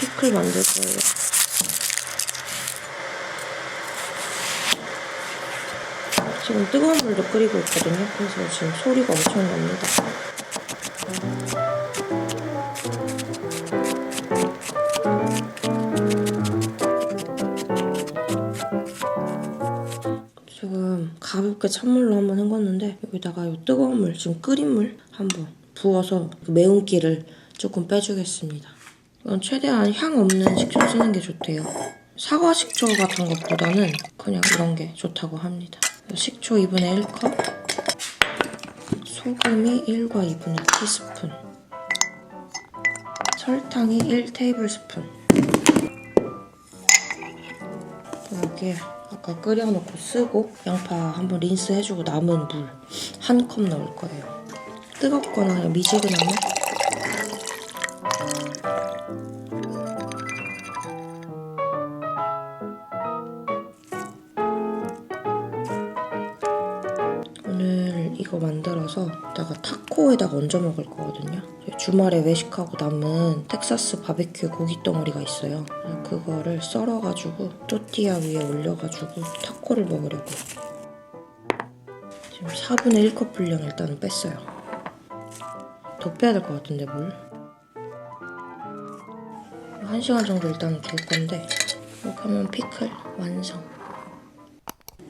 피클 만들 거예요. 지금 뜨거운 물도 끓이고 있거든요. 그래서 지금 소리가 엄청 납니다. 지금 가볍게 찬물로 한번 헹궜는데 여기다가 이 뜨거운 물, 지금 끓인 물 한번 부어서 그 매운기를 조금 빼주겠습니다. 최대한 향 없는 식초 쓰는 게 좋대요. 사과 식초 같은 것보다는 그냥 이런 게 좋다고 합니다. 식초 2분의 1컵, 소금이 1과 2분의 티스푼, 설탕이 1 테이블스푼. 여기에 아까 끓여놓고 쓰고 양파 한번 린스 해주고 남은 물 한 컵 넣을 거예요. 뜨겁거나 물? 오늘 이거 만들어서 이따가 타코에다가 얹어 먹을 거거든요. 주말에 외식하고 남은 텍사스 바베큐 고기 덩어리가 있어요. 그거를 썰어가지고 또띠아 위에 올려가지고 타코를 먹으려고. 지금 4분의 1컵 분량 일단은 뺐어요. 더 빼야 될 것 같은데 물? 1시간 정도 일단 둘 건데 이렇게 하면 피클 완성.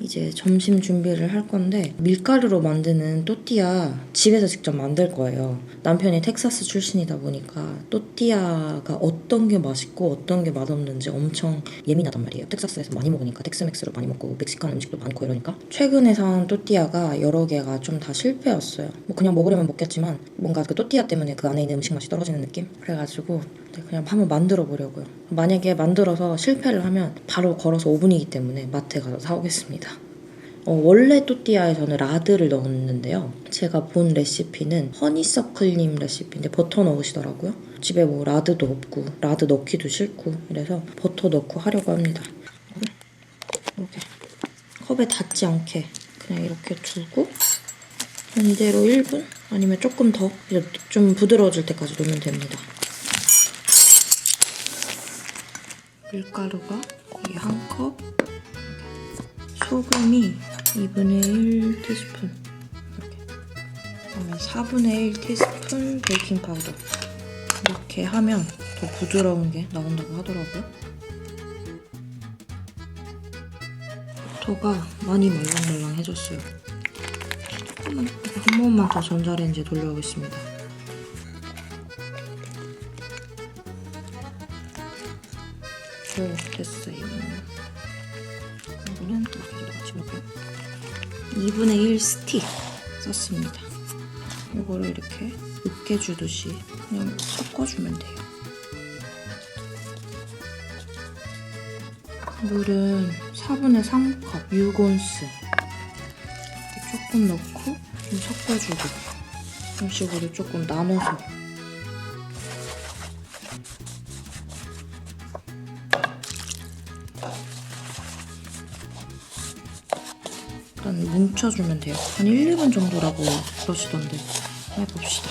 이제 점심 준비를 할 건데 밀가루로 만드는 또띠아 집에서 직접 만들 거예요. 남편이 텍사스 출신이다 보니까 또띠아가 어떤 게 맛있고 어떤 게 맛없는지 엄청 예민하단 말이에요. 텍사스에서 많이 먹으니까 텍스맥스를 많이 먹고 멕시칸 음식도 많고 이러니까 최근에 산 또띠아가 여러 개가 좀 다 실패였어요. 뭐 그냥 먹으려면 먹겠지만 뭔가 그 또띠아 때문에 그 안에 있는 음식 맛이 떨어지는 느낌? 그래가지고 네, 그냥 한번 만들어 보려고요. 만약에 만들어서 실패를 하면 바로 걸어서 5분이기 때문에 마트에 가서 사오겠습니다. 어, 원래 또띠아에서는 라드를 넣었는데요. 제가 본 레시피는 허니서클님 레시피인데 버터 넣으시더라고요. 집에 뭐 라드도 없고 라드 넣기도 싫고 이래서 버터 넣고 하려고 합니다. 이렇게 컵에 닿지 않게 그냥 이렇게 두고 이대로 1분 아니면 조금 더 좀 부드러워질 때까지 놓으면 됩니다. 밀가루가 거의 한 컵, 소금이 2분의 1 티스푼 이렇게 그다음에 4분의 1 티스푼 베이킹 파우더 이렇게 하면 더 부드러운 게 나온다고 하더라고요. 버터가 많이 말랑말랑해졌어요. 조금만 한 번만 더 전자레인지에 돌려보겠습니다. 오 됐어요. 이거는 이렇게 같이 먹고요. 2분의 1 스틱 썼습니다. 이거를 이렇게 으깨주듯이 그냥 섞어주면 돼요. 물은 4분의 3컵 6온스 조금 넣고 좀 섞어주고 이런 식으로 조금 나눠서 뭉쳐주면 돼요. 한 1, 2분 정도라고 그러시던데 해봅시다.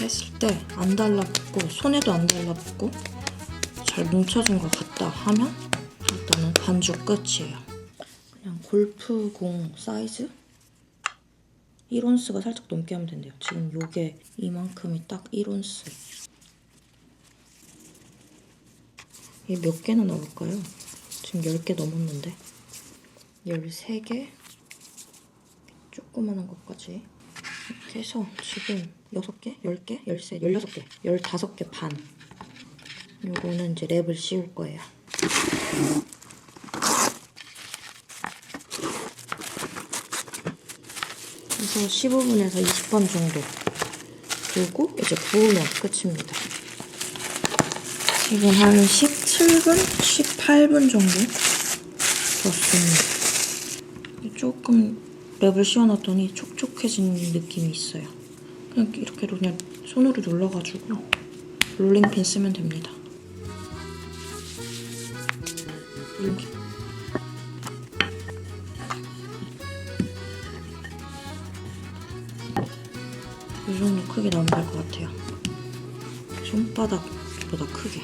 했을 때 안 달라붙고 손에도 안 달라붙고 잘 뭉쳐진 것 같다 하면 일단은 반죽 끝이에요. 골프공 사이즈? 1온스가 살짝 넘게 하면 된대요. 지금 요게 이만큼이 딱 1온스. 이게 몇 개나 넣을까요? 지금 10개 넘었는데. 13개? 조그만한 것까지. 이렇게 해서 지금 6개? 10개? 13, 16개, 15개 반. 요거는 이제 랩을 씌울 거예요. 그래서 15분에서 20분 정도 두고 이제 구우면 끝입니다. 지금 한 17분? 18분 정도 뒀습니다. 조금 랩을 씌워놨더니 촉촉해진 느낌이 있어요. 그냥 이렇게 그냥 손으로 눌러가지고 롤링핀 쓰면 됩니다. 롤링핀. 이 정도 크게 나오면 될 것 같아요. 손바닥보다 크게.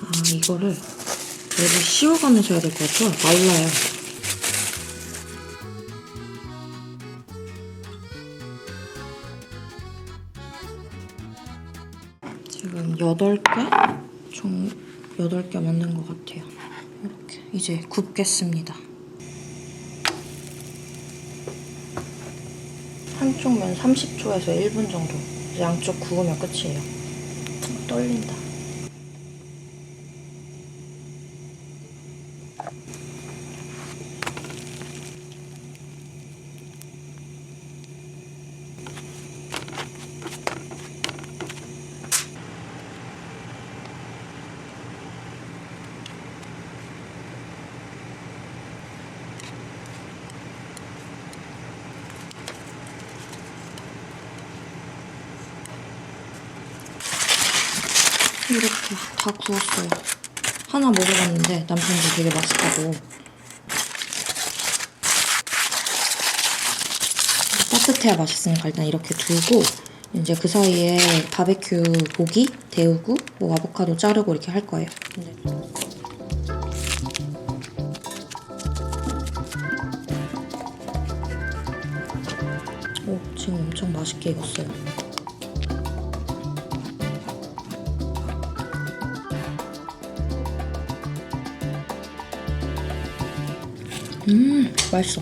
아 이거를 얘를 씌워가면서 해야 될 것 같아요. 말라요. 지금 8개? 총 8개 만든 것 같아요. 이렇게. 이제 굽겠습니다. 한쪽 면 30초에서 1분 정도. 양쪽 구우면 끝이에요. 떨린다. 이렇게 다 구웠어요. 하나 먹어봤는데 남편도 되게 맛있다고. 따뜻해야 맛있으니까 일단 이렇게 두고 이제 그 사이에 바베큐 고기 데우고 뭐 아보카도 자르고 이렇게 할 거예요. 이제 오, 지금 엄청 맛있게 익었어요. 음, 맛있어.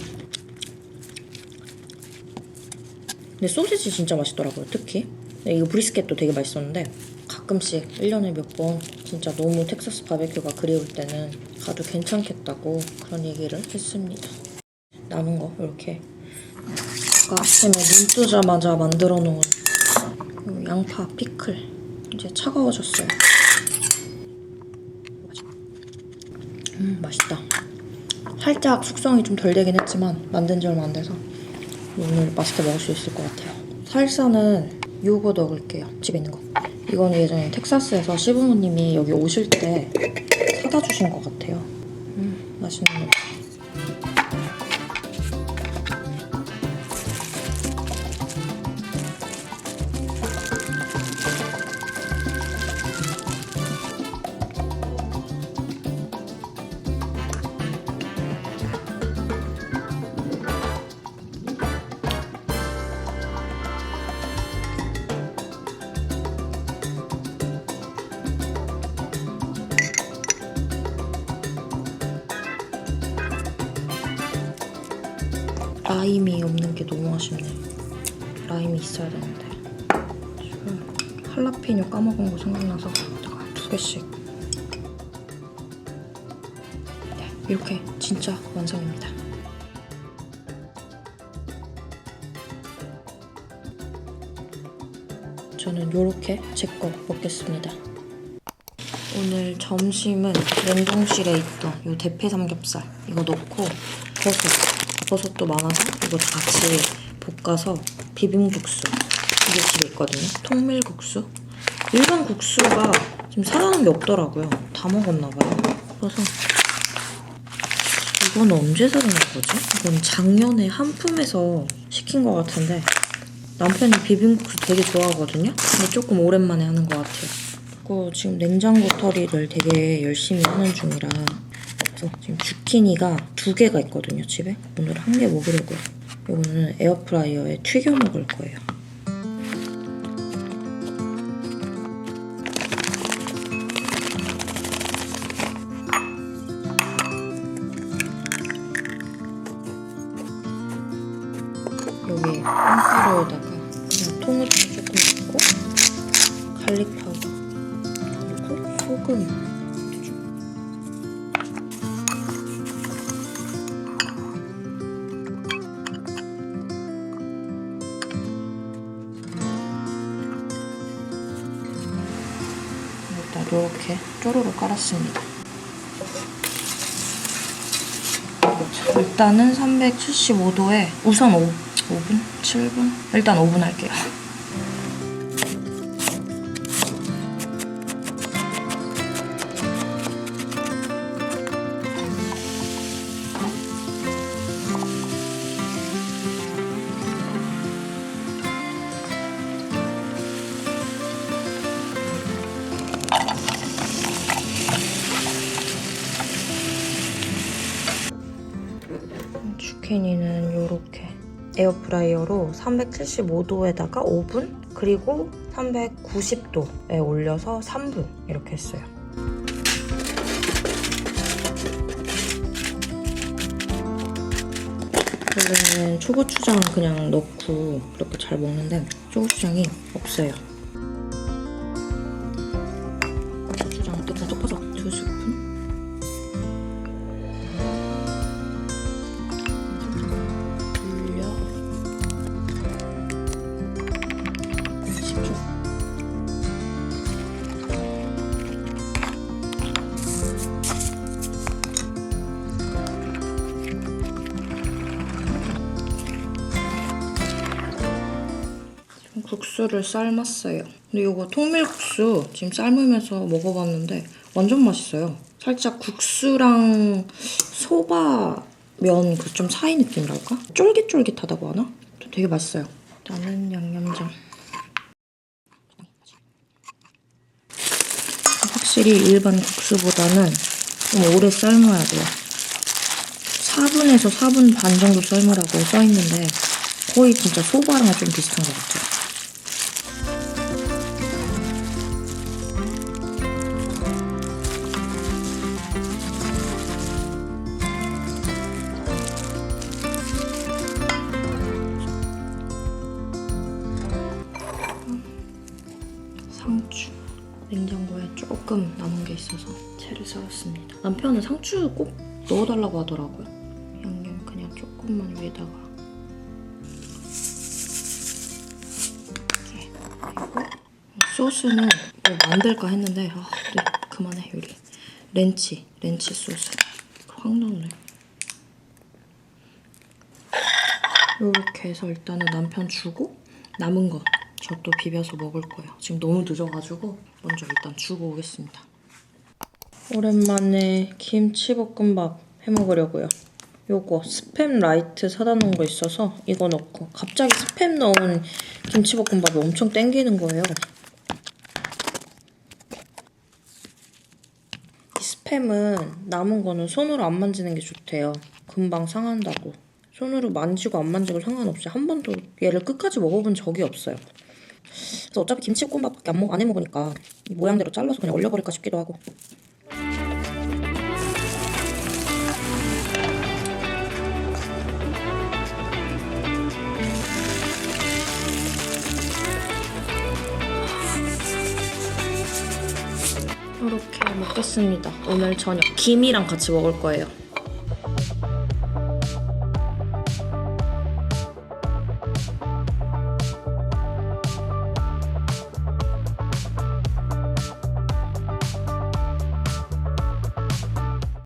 근데 소시지 진짜 맛있더라고요, 특히. 이거 브리스켓도 되게 맛있었는데 가끔씩 1년에 몇 번 진짜 너무 텍사스 바베큐가 그리울 때는 가도 괜찮겠다고 그런 얘기를 했습니다. 남은 거 이렇게 아까 아침에 눈 뜨자마자 만들어 놓은 이 양파 피클 이제 차가워졌어요. 음, 맛있다. 살짝 숙성이 좀 덜 되긴 했지만 만든 지 얼마 안 돼서 오늘 맛있게 먹을 수 있을 것 같아요. 살사는 요거 넣을게요. 집에 있는 거. 이거는 예전에 텍사스에서 시부모님이 여기 오실 때 사다 주신 것 같아요. 음, 맛있는 라임이 없는 게 너무 아쉽네. 라임이 있어야 되는데. 지금 할라피뇨 까먹은 거 생각나서 두 개씩. 네, 이렇게 진짜 완성입니다. 저는 이렇게 제 거 먹겠습니다. 오늘 점심은 냉동실에 있던 이 대패 삼겹살 이거 넣고 버섯 버섯도 많아서 이거 다 같이 볶아서 비빔국수 이게 집에 있거든요. 통밀국수? 일반 국수가 지금 살아남은 게 없더라고요. 다 먹었나 봐요. 그래서 이건 언제 살아난 거지? 이건 작년에 한품에서 시킨 것 같은데 남편이 비빔국수 되게 좋아하거든요? 근데 조금 오랜만에 하는 것 같아요. 그리고 지금 냉장고 털이를 되게 열심히 하는 중이라 그래서 지금 주키니가 두 개가 있거든요 집에. 오늘 한 개 먹으려고요. 이거는 에어프라이어에 튀겨 먹을 거예요 이렇게 쪼로로 깔았습니다. 자, 일단은 375도에 우선 5, 5분? 7분? 일단 5분 할게요. 주키니는 이렇게 에어프라이어로 375도에다가 5분 그리고 390도에 올려서 3분 이렇게 했어요. 원래는 초고추장 그냥 넣고 이렇게 잘 먹는데 초고추장이 없어요. 국수를 삶았어요. 근데 이거 통밀국수 지금 삶으면서 먹어봤는데 완전 맛있어요. 살짝 국수랑 소바 면 그 좀 차이 느낌이랄까? 쫄깃쫄깃하다고 하나? 되게 맛있어요. 나는 양념장. 확실히 일반 국수보다는 좀 오래 삶아야 돼요. 4분에서 4분 반 정도 삶으라고 써있는데 거의 진짜 소바랑 좀 비슷한 것 같아요. 조금 남은 게 있어서 채를 썰었습니다. 남편은 상추 꼭 넣어달라고 하더라고요. 양념 그냥 조금만 위에다가 이렇게 그리고 소스는 뭐 만들까 했는데 아, 네, 그만해 요리. 렌치 렌치 소스 확 나오네. 이렇게 해서 일단은 남편 주고 남은 거 저또 비벼서 먹을 거예요. 지금 너무 늦어가지고 먼저 일단 주고 오겠습니다. 오랜만에 김치볶음밥 해 먹으려고요. 요거 스팸 라이트 사다 놓은 거 있어서 이거 넣고 갑자기 스팸 넣은 김치볶음밥이 엄청 땡기는 거예요. 이 스팸은 남은 거는 손으로 안 만지는 게 좋대요. 금방 상한다고. 손으로 만지고 안 만지고 상관없이 한 번도 얘를 끝까지 먹어본 적이 없어요. 그래서 어차피 김치볶음밥밖에 안, 먹, 안 해먹으니까 이 모양대로 잘라서 그냥 올려버릴까 싶기도 하고. 이렇게 먹겠습니다. 오늘 저녁 김이랑 같이 먹을 거예요.